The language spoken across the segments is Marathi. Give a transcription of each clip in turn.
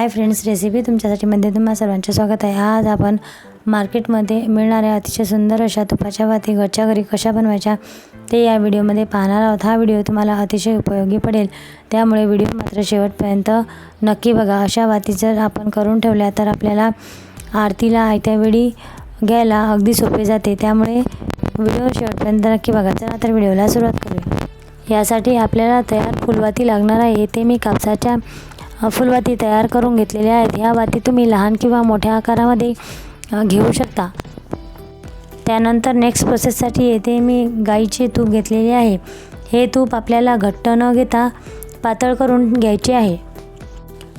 हाय फ्रेंड्स रेसिपी तुमच्यासाठी मध्ये तुम्हा सर्वांचे स्वागत आहे. आज आपण मार्केटमध्ये मिळणाऱ्या अतिशय सुंदर अशा तुपाच्या वाती घरच्या घरी कशा बनवायच्या ते या व्हिडिओमध्ये पाहणार आहोत. हा व्हिडिओ तुम्हाला अतिशय उपयोगी पडेल. त्यामुळे व्हिडिओ मात्र शेवटपर्यंत नक्की बघा. अशा वाती जर आपण करून ठेवल्या तर आपल्याला आरतीला आयत्या वेळी घ्यायला अगदी सोपे जाते. त्यामुळे व्हिडिओ शेवटपर्यंत नक्की बघा. चला तर व्हिडिओला सुरुवात करूया. यासाठी आपल्याला तयार फुलवाती लागणार आहे. ते मी कापसाच्या फुलवाती तयार करून घेतलेल्या आहेत. ह्या वाती तुम्ही लहान किंवा मोठ्या आकारामध्ये घेऊ शकता. त्यानंतर नेक्स्ट प्रोसेससाठी येथे मी गाईचे तूप घेतलेले आहे. हे तूप आपल्याला घट्ट न घेता पातळ करून घ्यायचे आहे.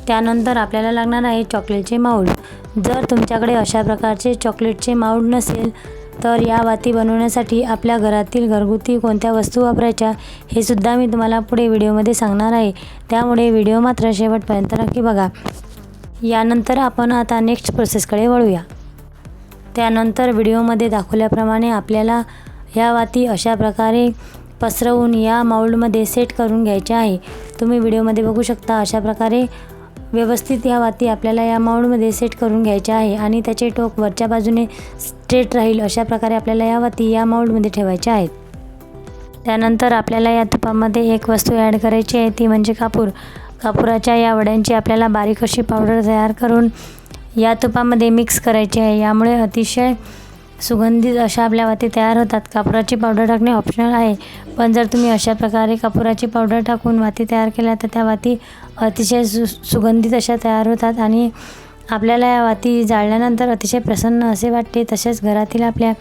त्यानंतर आपल्याला लागणार आहे चॉकलेटचे माऊल जर तुमच्याकडे अशा प्रकारचे चॉकलेटचे माऊल नसेल तर या वाती बनवण्यासाठी आपल्या घरातील घरगुती कोणत्या वस्तू वापरायच्या हे सुद्धा मी तुम्हाला पुढे व्हिडिओमध्ये सांगणार आहे. त्यामुळे व्हिडिओ मात्र शेवटपर्यंत नक्की बघा. यानंतर आपण आता नेक्स्ट प्रोसेसकडे वळूया. त्यानंतर व्हिडिओमध्ये दाखवल्याप्रमाणे आपल्याला ह्या वाती अशा प्रकारे पसरवून या माऊल्डमध्ये सेट करून घ्यायच्या आहे. तुम्ही व्हिडिओमध्ये बघू शकता अशा प्रकारे व्यवस्थित या वाती आपल्याला या माऊलमध्ये सेट करून घ्यायच्या आहे आणि त्याचे टोक वरच्या बाजूने स्ट्रेट राहील अशा प्रकारे आपल्याला या वाती या माऊलमध्ये ठेवायच्या आहेत. त्यानंतर आपल्याला या तुपामध्ये एक वस्तू ॲड करायची आहे ती म्हणजे कापूर. कापुराच्या या वड्यांची आपल्याला बारीक अशी पावडर तयार करून या तुपामध्ये मिक्स करायची आहे. यामुळे अतिशय सुगंधित अशा आपल्या वाती तयार होतात. कापुराची पावडर टाकणे ऑप्शनल आहे. पण जर तुम्ही अशा प्रकारे कापुराची पावडर टाकून वाती तयार केल्या तर त्या वाती अतिशय सु सुगंधित अशा तयार होतात आणि आपल्याला या वाती जाळल्यानंतर अतिशय प्रसन्न असे वाटते. तसेच घरातील आपल्या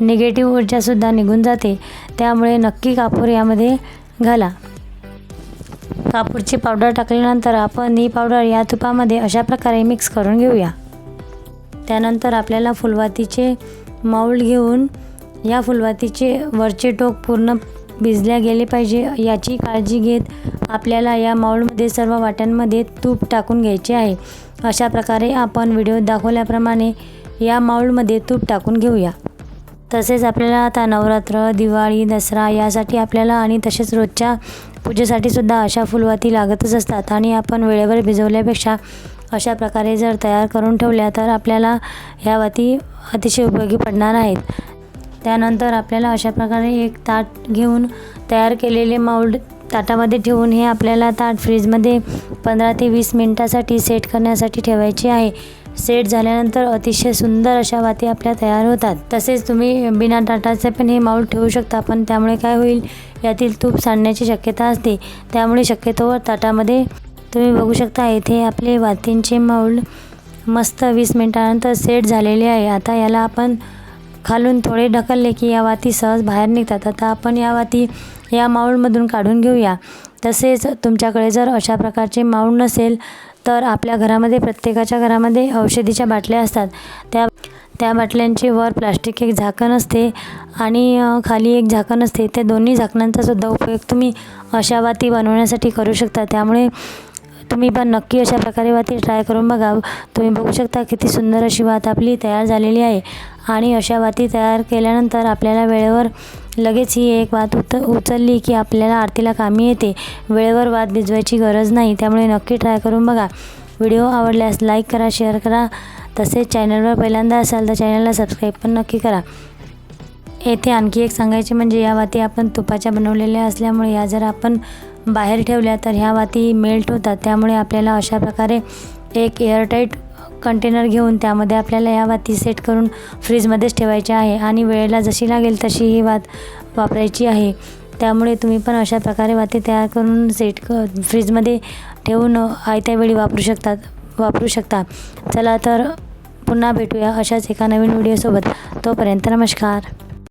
निगेटिव्ह ऊर्जासुद्धा निघून जाते. त्यामुळे नक्की कापूर यामध्ये घाला. कापूरची पावडर टाकल्यानंतर आपण ही पावडर या तुपामध्ये अशा प्रकारे मिक्स करून घेऊया. त्यानंतर आपल्याला फुलवातीचे माऊल घेऊन या फुलवातीचे वरचे टोक पूर्ण भिजल्या गेले पाहिजे. याची काळजी घेत आपल्याला या माऊलमध्ये सर्व वाट्यांमध्ये तूप टाकून घ्यायचे आहे. अशा प्रकारे आपण व्हिडिओ दाखवल्याप्रमाणे या माऊलमध्ये तूप टाकून घेऊया. तसेच आपल्याला आता नवरात्र दिवाळी दसरा यासाठी आपल्याला आणि तसेच रोजच्या पूजेसाठी सुद्धा अशा फुलवाती लागतच असतात आणि आपण वेळेवर भिजवल्यापेक्षा अशा प्रकारे जर तयार करून ठेवल्या तर आपल्याला ह्या वाती अतिशय उपयोगी पडणार आहेत. त्यानंतर आपल्याला अशा प्रकारे एक ताट घेऊन तयार केलेले माऊल्ड ताटामध्ये ठेवून हे आपल्याला ताट फ्रीजमध्ये पंधरा ते वीस मिनटासाठी सेट करण्यासाठी ठेवायचे आहे. सेट झाल्यानंतर अतिशय सुंदर अशा वाती आपल्या तयार होतात. तसेच तुम्ही बिना ताटाचे पण हे माऊल ठेवू शकता पण त्यामुळे काय होईल? यातील तूप सांडण्याची शक्यता असते. त्यामुळे शक्यतोवर ताटामध्ये तुम्ही बघू शकता इथे आपले वातींचे माऊल मस्त वीस मिनटानंतर सेट झालेले आहे. आता याला आपण खालून थोडे ढकलले की या वाती सहज बाहेर निघतात. आता आपण या वाती या माऊळमधून काढून घेऊया. तसेच तुमच्याकडे जर अशा प्रकारचे माऊल नसेल तर आपल्या घरामध्ये प्रत्येकाच्या घरामध्ये औषधीच्या बाटल्या असतात. त्या त्या बाटल्यांचे वर प्लास्टिक एक झाकण असते आणि खाली एक झाकण असते. त्या दोन्ही झाकणांचा सुद्धा उपयोग तुम्ही अशा वाती बनवण्यासाठी करू शकता. त्यामुळे तुम्ही पण नक्की अशा प्रकारे वाती ट्राय करून बघा. तुम्ही बघू शकता किती सुंदर अशी वात आपली तयार झालेली आहे. आणि अशा वाती तयार केल्यानंतर आपल्याला वेळेवर लगेच ही एक वात उत उचलली की आपल्याला आरतीला कामी येते. वेळेवर वात भिजवायची गरज नाही. त्यामुळे नक्की ट्राय करून बघा. व्हिडिओ आवडल्यास लाईक करा शेअर करा. तसेच चॅनलवर पहिल्यांदा असाल तर चॅनलला सबस्क्राईब पण नक्की करा. येथे आणखी एक सांगायचे म्हणजे या वाती आपण तुपाच्या बनवलेल्या असल्यामुळे या जर आपण बाहेर ठेवल्या तर ह्या वाती मेल्ट होतात. त्यामुळे आपल्याला अशा प्रकारे एक एअरटाईट कंटेनर घेऊन त्यामध्ये आपल्याला या वाती सेट करून फ्रीजमध्येच ठेवायची आहे आणि वेळेला जशी लागेल तशी ही वात वापरायची आहे. त्यामुळे तुम्ही पण अशा प्रकारे वाती तयार करून सेट क फ्रीजमध्ये ठेवून आयत्या वेळी वापरू शकतात वापरू शकता. चला तर पुन्हा भेटूया अशाच एका नवीन व्हिडिओसोबत. तोपर्यंत नमस्कार.